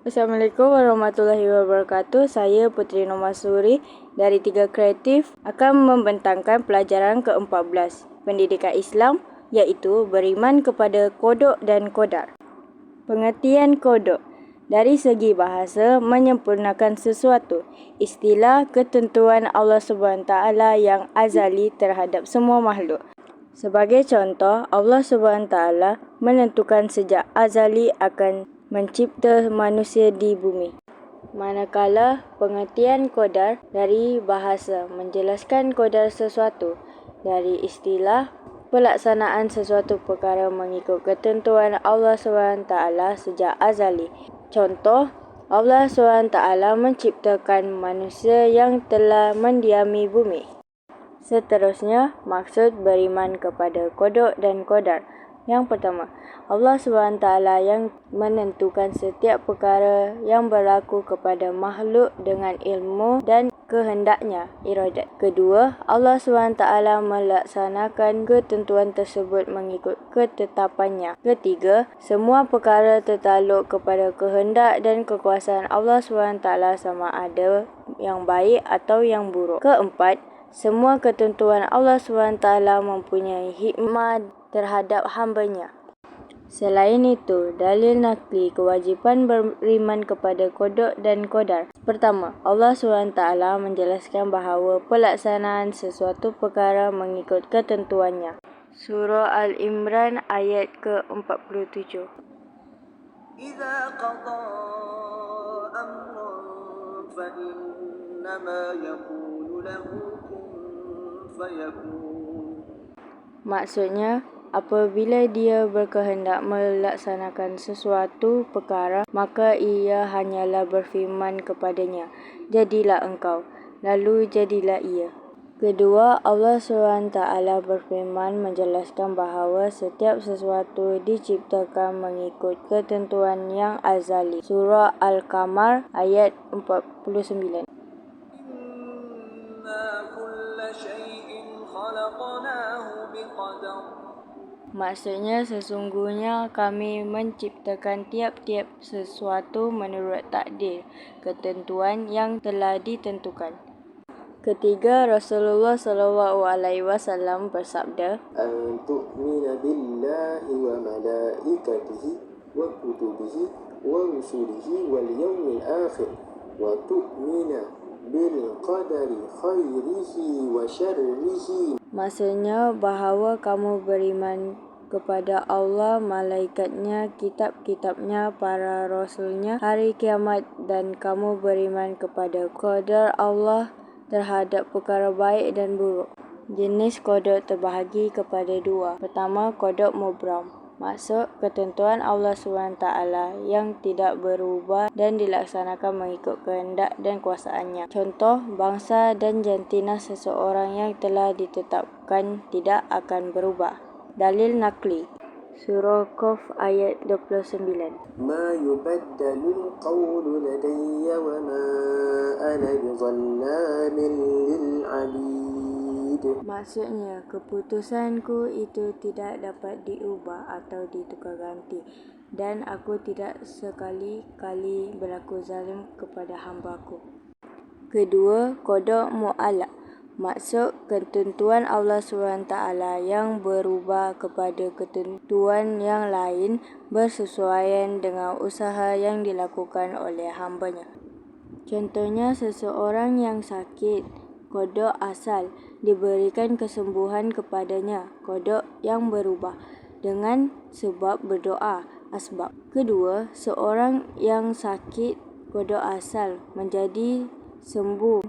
Assalamualaikum warahmatullahi wabarakatuh. Saya Putri Nomasuri dari Tiga Kreatif akan membentangkan pelajaran ke-14 Pendidikan Islam iaitu beriman kepada kodok dan kodar. Pengertian kodok dari segi bahasa menyempurnakan sesuatu. Istilah ketentuan Allah SWT yang azali terhadap semua makhluk. Sebagai contoh, Allah SWT menentukan sejak azali akan mencipta manusia di bumi. Manakala pengertian kodar dari bahasa menjelaskan kodar sesuatu dari istilah pelaksanaan sesuatu perkara mengikut ketentuan Allah SWT sejak azali. Contoh, Allah SWT menciptakan manusia yang telah mendiami bumi. Seterusnya, maksud beriman kepada kodok dan kodar. Yang pertama, Allah SWT yang menentukan setiap perkara yang berlaku kepada makhluk dengan ilmu dan kehendaknya, iradat. Kedua, Allah SWT melaksanakan ketentuan tersebut mengikut ketetapannya. Ketiga, semua perkara tertakluk kepada kehendak dan kekuasaan Allah SWT sama ada yang baik atau yang buruk. Keempat, semua ketentuan Allah SWT mempunyai hikmah terhadap hambanya. Selain itu, dalil nakli kewajipan beriman kepada kodok dan kodar. Pertama, Allah SWT menjelaskan bahawa pelaksanaan sesuatu perkara mengikut ketentuannya. Surah Al-Imran ayat ke-47. إذا قضى أمرا فإنما يقول له كن فيكون Maksudnya, apabila dia berkehendak melaksanakan sesuatu perkara, maka ia hanyalah berfirman kepadanya, Jadilah engkau, lalu jadilah ia. Kedua, Allah SWT berfirman menjelaskan bahawa setiap sesuatu diciptakan mengikut ketentuan yang azali. Surah Al-Kamar ayat 49. Inna kulla shay- Maksudnya sesungguhnya kami menciptakan tiap-tiap sesuatu menurut takdir, ketentuan yang telah ditentukan. Ketiga Rasulullah sallallahu alaihi wasallam bersabda, "Antu'minu billahi wa malaikatihi wa kutubihi wa rusulihi wal yawmil akhir wa tu'minu bilqadari khairihi wa syarrihi Maksudnya bahawa kamu beriman kepada Allah, malaikatnya, kitab-kitabnya, para rasulnya, hari kiamat dan kamu beriman kepada qadar Allah terhadap perkara baik dan buruk. Jenis kodok terbahagi kepada dua. Pertama, kodok mubram maksud ketentuan Allah SWT yang tidak berubah dan dilaksanakan mengikut kehendak dan kuasaannya. Contoh, bangsa dan jantina seseorang yang telah ditetapkan tidak akan berubah. Dalil Nakli Surah Qaf ayat 29 Ma yubaddalul qawlu ladayya wa ma ana bizallamin lil'abid itu? Maksudnya, keputusanku itu tidak dapat diubah atau ditukar ganti dan aku tidak sekali-kali berlaku zalim kepada hambaku. Kedua, kodok mu'alak. Maksud ketentuan Allah SWT yang berubah kepada ketentuan yang lain bersesuaian dengan usaha yang dilakukan oleh hambanya. Contohnya seseorang yang sakit, kodok asal, diberikan kesembuhan kepadanya, kodok yang berubah dengan sebab berdoa, asbab. Kedua, seorang yang sakit, kodok asal menjadi sembuh,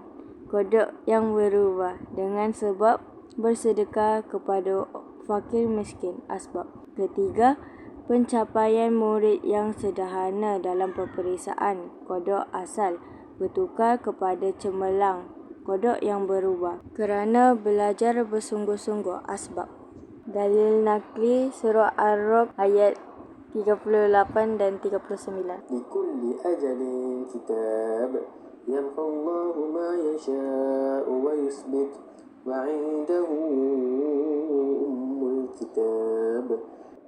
kodok yang berubah dengan sebab bersedekah kepada fakir miskin, asbab. Ketiga, pencapaian murid yang sederhana dalam peperiksaan, kodok asal bertukar kepada cemerlang, kodok yang berubah kerana belajar bersungguh-sungguh asbab. Dalil nakli surah Ar-Rob ayat 38 dan 39. Likulli ajalin kitab yamkallahu ma yasha'u wa yusbit wa indahu ummul kitab.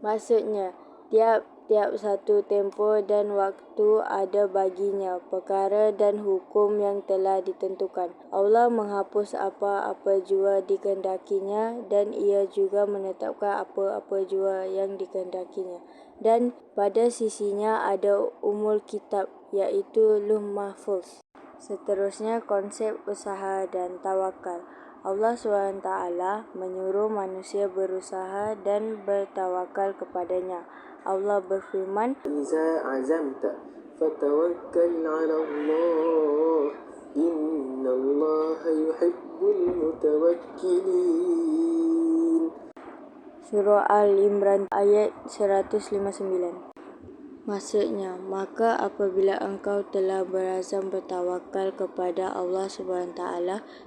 Maksudnya, tiap Tiap satu tempoh dan waktu ada baginya perkara dan hukum yang telah ditentukan. Allah menghapus apa-apa jua dikehendakinya dan ia juga menetapkan apa-apa jua yang dikehendakinya. Dan pada sisinya ada umul kitab iaitu Luh Mahfuz. Seterusnya konsep usaha dan tawakal. Allah SWT menyuruh manusia berusaha dan bertawakal kepadanya. Allah berfirman Iza azamta fatawakkal ala Allah. Inna Allah yuhibbul mutawakkilin. Surah Al-Imran ayat 159 Maksudnya, maka apabila engkau telah berazam bertawakal kepada Allah SWT,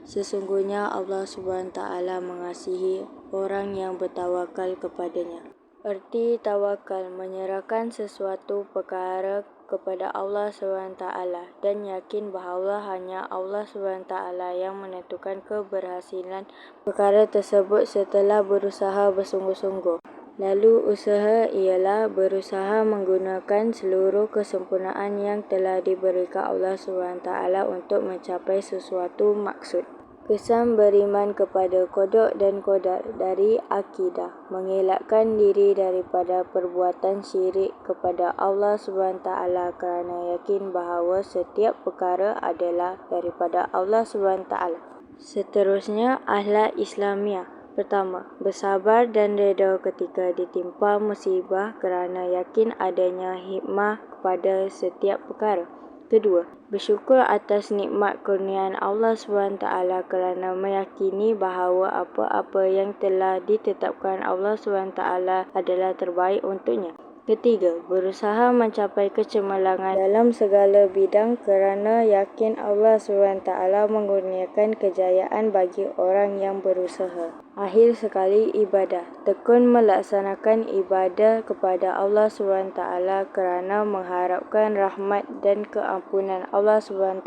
sesungguhnya Allah SWT mengasihi orang yang bertawakal kepadanya. Erti tawakal menyerahkan sesuatu perkara kepada Allah SWT dan yakin bahawa hanya Allah SWT yang menentukan keberhasilan perkara tersebut setelah berusaha bersungguh-sungguh. Lalu usaha ialah berusaha menggunakan seluruh kesempurnaan yang telah diberikan Allah SWT untuk mencapai sesuatu maksud. Kesan beriman kepada kodok dan kodar dari akidah mengelakkan diri daripada perbuatan syirik kepada Allah SWT kerana yakin bahawa setiap perkara adalah daripada Allah SWT. Seterusnya, akhlak Islamiah. Pertama, bersabar dan reda ketika ditimpa musibah kerana yakin adanya hikmah kepada setiap perkara. Kedua, bersyukur atas nikmat kurniaan Allah SWT kerana meyakini bahawa apa-apa yang telah ditetapkan Allah SWT adalah terbaik untuknya. Ketiga, berusaha mencapai kecemerlangan dalam segala bidang kerana yakin Allah SWT mengurniakan kejayaan bagi orang yang berusaha. Akhir sekali, ibadah. Tekun melaksanakan ibadah kepada Allah SWT kerana mengharapkan rahmat dan keampunan Allah SWT.